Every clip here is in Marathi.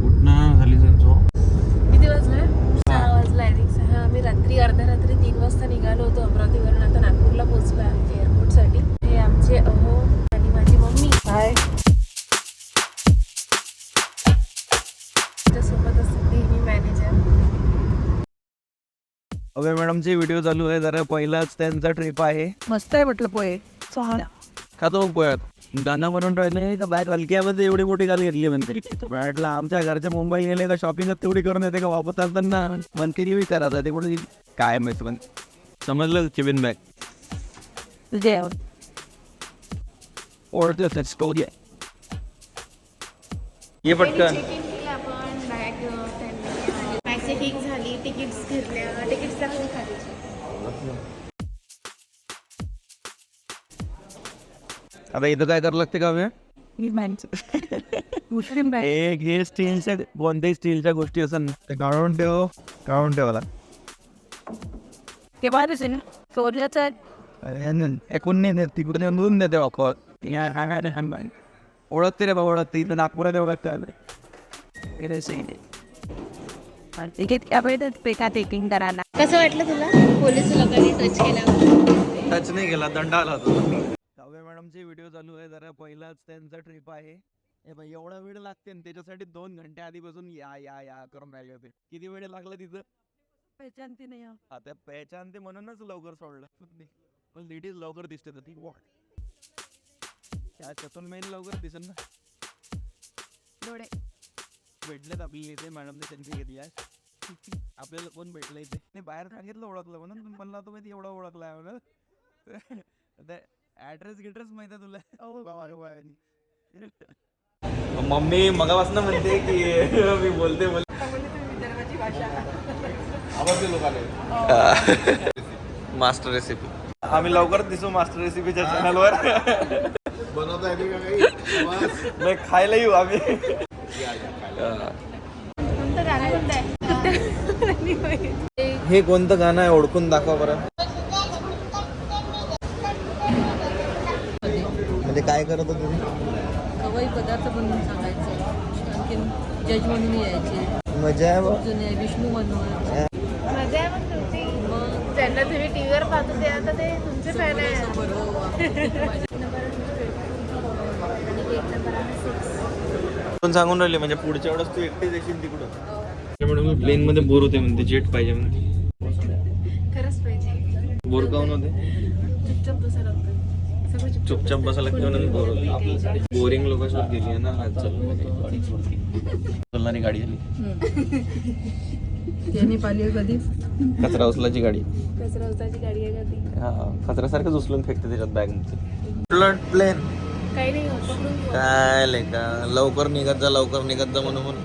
कुठनं झाली किती वाजलाय सहा वाजला आय थिंक सहा. आम्ही रात्री अर्ध्या रात्री तीन वाजता निघालो होतो अमरावतीवरून. आता नागपूरला पोहोचलो आहे एअरपोर्टसाठी हे आमचे अहो आणि माझी मम्मी. हाय. सोबत असते मी मॅनेजर अभय मॅडमचे व्हिडिओ चालू आहे जरा पहिलाच त्यांचा ट्रिप आहे. मस्त आहे म्हटलं पोहे. खातो पोयात गाणं बनवून राहिले का बॅग हलक्यामध्ये एवढी मोठी गाडी घेतली म्हणते. म्हटलं आमच्या घरच्या मुंबई गेले का शॉपिंग तेवढी करून येते का वापस असताना मनकेरी विचारायचा ते कुठे काय माहिती पण समजलं चिबिन बॅग तुझे आहे. ये पटकन. आता इथं काय करावं लागते का एक हे स्टीलच्या कोणत्याही स्टीलच्या गोष्टी असं ते काढून ठेव काढून ठेवाला ते आहे ना एकूण नाही देत तिकडे नेऊन देऊन देते वापर ओळखते रे बाबा ओळखते. इथं नागपुरात ओळखते कसं वाटलं तुला? पोलीस लोकांनी टच केला टच नाही गेला दंड आला होता. मॅडमचे व्हिडिओ चालू आहे जरा पहिलाच त्यांचा ट्रिप आहे. हे एवढा वेळ लागते आणि त्याच्यासाठी दोन घंटे आधीपासून या या या करून राहिले होते. किती वेळ लागला तिथं? पहचानते नाही. आता पहचान ते म्हणूनच लवकर सोडलं. पण लेडीज लवकर दिसते तर ती वॉट त्याच्यातून मेन लवकर दिसेल ना. डोळे. भेटलेत आपल्याला इथे मॅडमने त्यांची घेतली आहे. आपल्याला कोण भेटलं इथे? नाही बाहेर सांगितलं ओळखलं म्हणून पण म्हणला तो माहिती एवढा ओळखला आहे म्हणून. ऍड्रेस गिड्रेस माहिती आहे तुला? हो मम्मी मगापासून म्हणते की मी बोलते बोलते. मास्टर रेसिपी आम्ही लवकरच दिसू मास्टर रेसिपीच्या चॅनलवर नाही खायला येऊ आम्ही. हे कोणतं गाणं आहे? ओळखून दाखवा बरं. म्हणजे काय करत होते हवाई पदार्थ बनवून सांगायचं. आणखीन जज म्हणून यायचे. मजा आहे. जुने विष्णू म्हणून मजा आहे मग तुमची. त्यांना तुम्ही टीव्हीवर पाहतो ते आता ते तुमचे फॅन आहे पण सांगून राहिले? म्हणजे पुढच्या वेळेस तू एकटेच येशील तिकडून. प्लेन मध्ये बोर होते म्हणते जेट पाहिजे म्हणते खरंच पाहिजे. बोर काऊन होते? चुपचाप बसा लागतं चुपचाप बसायला लागते म्हणून बोर बोरिंग लोकांसोबत गेली ना आज चालणारी गाडी कधी? कचरा उचलाची गाडी. कचरा गाडी आहे ती हा कचऱ्यासारखंच उचलून फेकते त्याच्यात बॅगमध्ये. प्लेन काही नाही काय लेका लवकर निघत जा लवकर निघत जा म्हणून म्हणून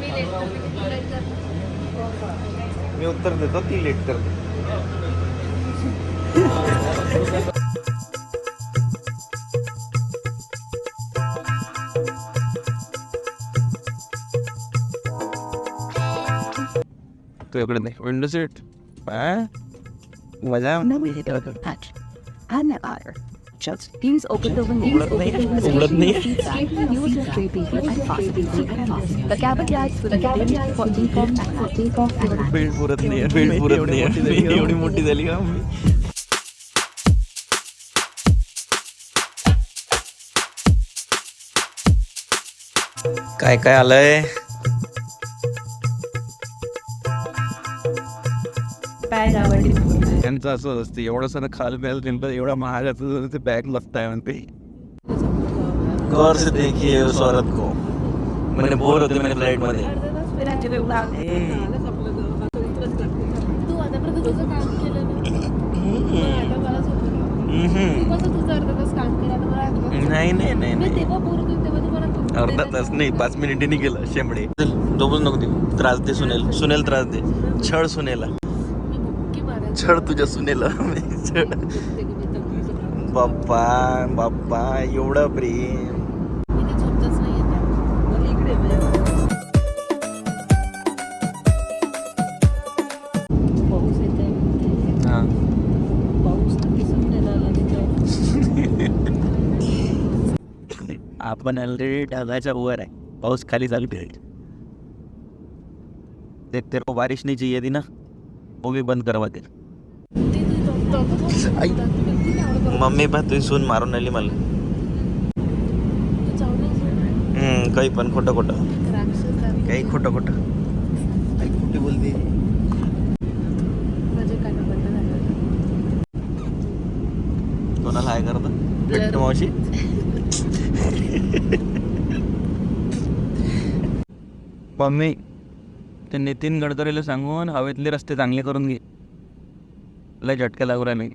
मी लेट करते की तू लेट करते. मी उत्तर देतो ती लेट करते. तू इकडे नाही विंडो सीट मजा please open the window. उघडत नाही Use the draping and off. The cabin lights will be dimmed for default and for takeoff and landing. Belt पुरत नाही बेल्ट पुरत नाही एवढी मोठी झाली का काय काय आलंय? बॅग आवडली त्यांचं असं असतं एवढं सण खाल बॅल त्यांना एवढा महागाचं ते बॅग लगता है म्हणते. गौर से देखिए उस औरत को. मैंने बोर होते मैंने फ्लाइटमध्ये. नाही नाही नाही अर्धा तास नाही पाच मिनिटांनी गेला शेंबडे. झोपूच नको देऊ. त्रास दे सुनेल. सुनेल त्रास दे. छळ सुनेला. छळ तुझ्या सुनेला. छळ. बाप्पा बाप्पा एवढं प्रेम. आपण ऑलरेडी ढगाच्या वर आहे. पाऊस खाली चालू आहे. ते तेरे को बारिश नहीं चाहिए थी ना वो भी बंद करवा दे मम्मी पण तुझी सून मारून आली मला. हम्म, काही पण खोटं खोटं. काही खोटं खोटं. काही खोटी बोलते. कोणाला हाय करत? भेटत मावशी. मम्मी ते नितीन गडकरीला सांगून हवेतले रस्ते चांगले करून घे. लय झटके लागू राहिले.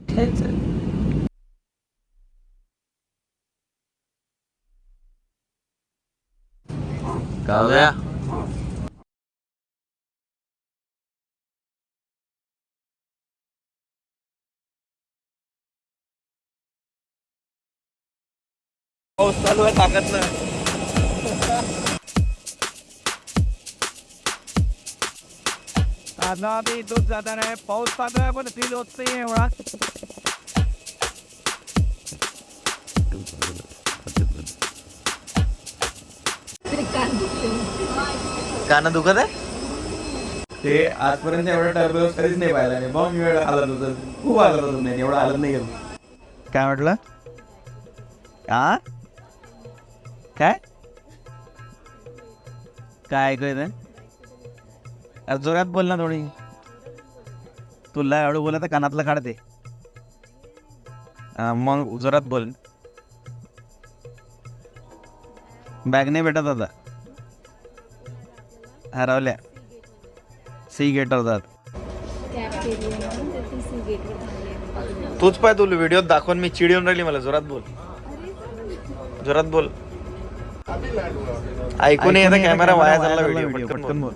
काव्या. चालू आहे ताकद ना आता ते इथून जाता नाही पाऊस आहे पण फील होत नाही एवढा. कान दुखत आहे? ते आजपर्यंत एवढा टर्बोस कधीच नाही पाहिला नाही. मग वेळ हालत होतं. खूप हालत होतं नाही एवढा हालत नाही गेलो काय म्हटलं? आ? काय? काय ऐकू अरे जोरात बोल ना थोडी. तुला एवढं बोला तर कानातलं काढते मग जोरात बोल. बॅग नाही भेटत आता. हरवल्या. सी गेटवर जात. तूच पाय तुला व्हिडिओत दाखवून मी चिड येऊन राहिली मला. जोरात बोल. जोरात बोल. ऐकून येतं कॅमेरा वाया चालला व्हिडिओ पटकन बोल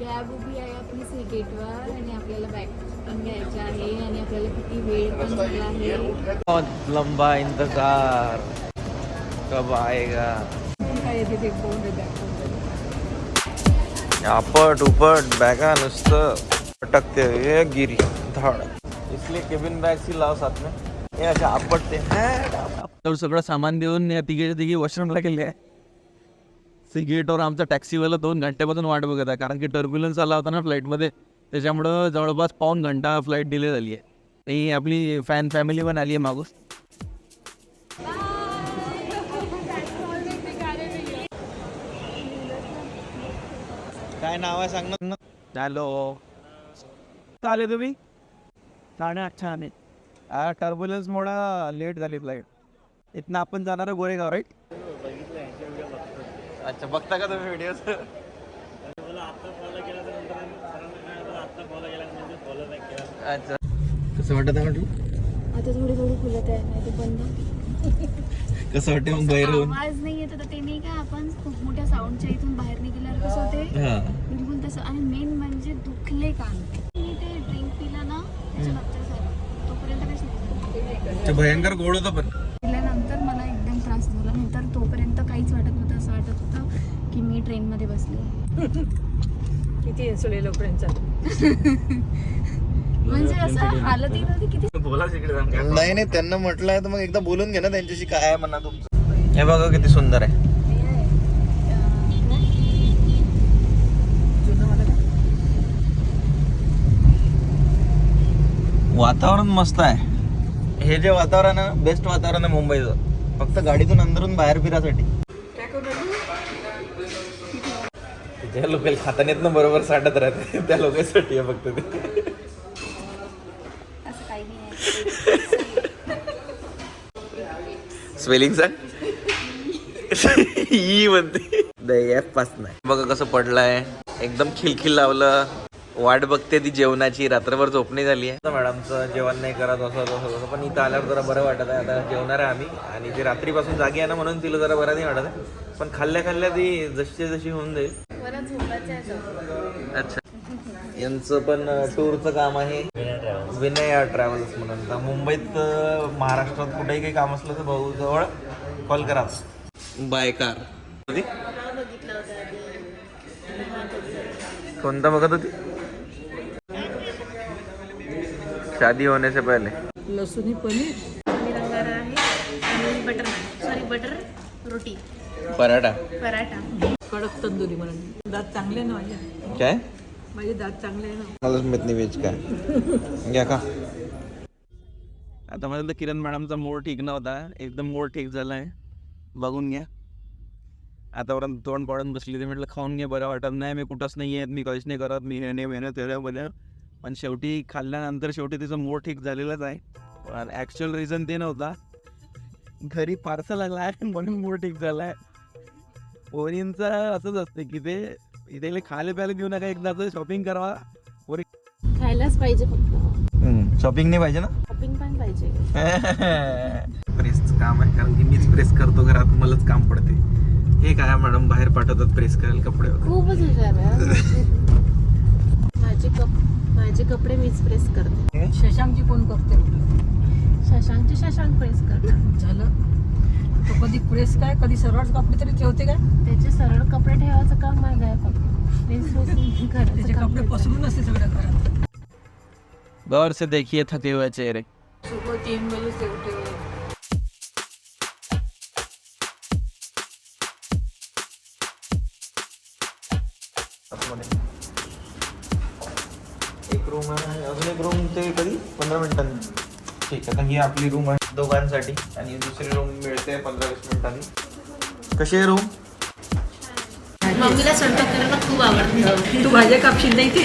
कॅब उभी आहे आपली सी गेटवर आणि आपल्याला बॅग पण घ्यायचं आहे आणि आपल्याला किती वेळ पण झाला आहे. बहुत लंबा इंतजार. कब आएगा? काय येते ते कोण रे बॅग आपट उपट बॅगा नुसतं पटकते गिरी धाड. इसलिए केबिन बॅग सी लाव साथ में. हे असे आपटते तर सगळं सामान देऊन या तिघे तिघी वॉशरूमला गेले. आहे सी गेटवर आमचा टॅक्सीवाला दोन घंट्यापासून वाट बघत आहे. कारण की टर्ब्युलन्स आला होता ना फ्लाईटमध्ये त्याच्यामुळं जवळपास पाऊन घंटा फ्लाईट डिले झाली आहे. ही आपली फॅन फॅमिली पण आली आहे मागूस काय नाव आहे सांग ना. हॅलो. चालेल तुम्ही? साडे अच्छा आले टर्ब्युलन्स मोडा लेट झाली फ्लाईट इथनं आपण जाणार आहे गोरेगाव राईट अच्छा बघता का तुम्ही व्हिडिओ अच्छा. कसं वाटत आहे म्हटलं? आता थोडी थोडी फुलत आहे नाही ते बंद. कसं वाटतं मग बाहेर होऊन? आवाज नाही येत आता ते नाही का आपण खूप मोठ्या साऊंडच्या इथून बाहेर निघाल्यावर कसं होते? हा. बिलकुल तसं. आणि मेन म्हणजे दुखले कान. मी ते ड्रिंक पिला ना त्याच्या झालं तोपर्यंत नाही ते भयंकर गोड होतं पण. ट्रेनमध्ये बसले. किती इन्सुलिन लोकांचा म्हणजे असं नव्हती किती? नाही नाही त्यांना म्हटलंय तर मग एकदा बोलून घे ना त्यांच्याशी काय आहे म्हणा तुमचं. हे बघा किती सुंदर आहे. वातावरण मस्त आहे. हे जे वातावरण आहे बेस्ट वातावरण आहे मुंबईचं. फक्त गाडीतून अंदरून बाहेर फिरासाठी त्या लोक खातानेत ना बरोबर साठत राहते त्या लोकांसाठी आहे फक्त ते. असं काही नाही स्पेलिंग सांग. ई म्हणते. एफ पास नाही बघा कसं पडलाय. एकदम खिलखिल लावलं. वाट बघते ती जेवणाची. रात्रभर झोपणी झाली आहे. मॅडमचं जेवण नाही करत असं तसं तसं. पण इथं आल्यावर जरा बरं वाटत आहे. आता जेवणार आहे आम्ही. आणि ती रात्रीपासून जागी आहे ना म्हणून तिला जरा बरं नाही वाटत आहे. पण खाल्ल्या खाल्ल्या ती जशी जशी होऊन जाईल. अच्छा. यांचं पण टूरचं काम आहे. विनय ट्रॅव्हल्स म्हणून. आता मुंबईत महाराष्ट्रात कुठेही काही काम असलं तर भाऊ जवळ कॉल करा. बाय कार कोणता बघत होती? शादी होने से पहले. लसूणी पनीर बटर सॉरी बटर रोटी. पराठा. पराठा. कडक तंदुरी म्हणून दात चांगले ना माझे? काय? माझे दात चांगले ना. नाही व्हेज काय. घ्या का आता मला तर किरण मॅडमचा मूड ठीक नव्हता. एकदम मूड ठीक झालाय. बघून घ्या. आतापर्यंत तोंड पडून बसली ते म्हटलं खाऊन घ्या बरं वाटत नाही. मी कुठंच नाही येत मी काहीच नाही करत. मी हे नाही मेहनत केलं बरं पण शेवटी खाल्ल्यानंतर शेवटी तिचं मूड ठीक झालेलंच आहे. पण ॲक्च्युअल रिझन ते नव्हता. घरी पार्सल आला आहे म्हणून मूड ठीक झाला आहे पोरींचं असंच असतं की ते इथे खायला प्यायला देऊ नका एकदा शॉपिंग करावा. खायलाच पाहिजे फक्त. शॉपिंग नाही पाहिजे ना? शॉपिंग पण पाहिजे. प्रेसचं काम आहे कारण की मीच प्रेस करतो घरात मलाच काम पडते. हे काय मॅडम बाहेर पाठवतात प्रेस करायला कपडे खूपच हुशार माझे कप माझे कपडे मीच प्रेस करते. शशांकची कोण करते? शशांकचे शशांक प्रेस करतात झालं. तो कधी प्रेस काय कधी सरळ कपडे तरी ठेवते काय? त्याचे सरळ कपडे ठेवायचं काम माझं आहे फक्त प्रेस प्रेस करायचं त्याचे काम कपडे. पसरून असते सगळ्या घरात. गौर से देखिए थके हुए चेहरे. सुबह तीन बजे से उठे हुए. एक रूम आहे अजून एक रूम ते कधी? पंधरा मिनिटांनी. ठीक आहे तर ही आपली रूम आहे. दोघांसाठी. आणि दुसरी रूम मिळते पंधरा वीस मिनिटांनी. कशी आहे रूम मम्मीला स्वयंपाक करायला खूप आवडतं. तू भाज्या कापशील नाही ते?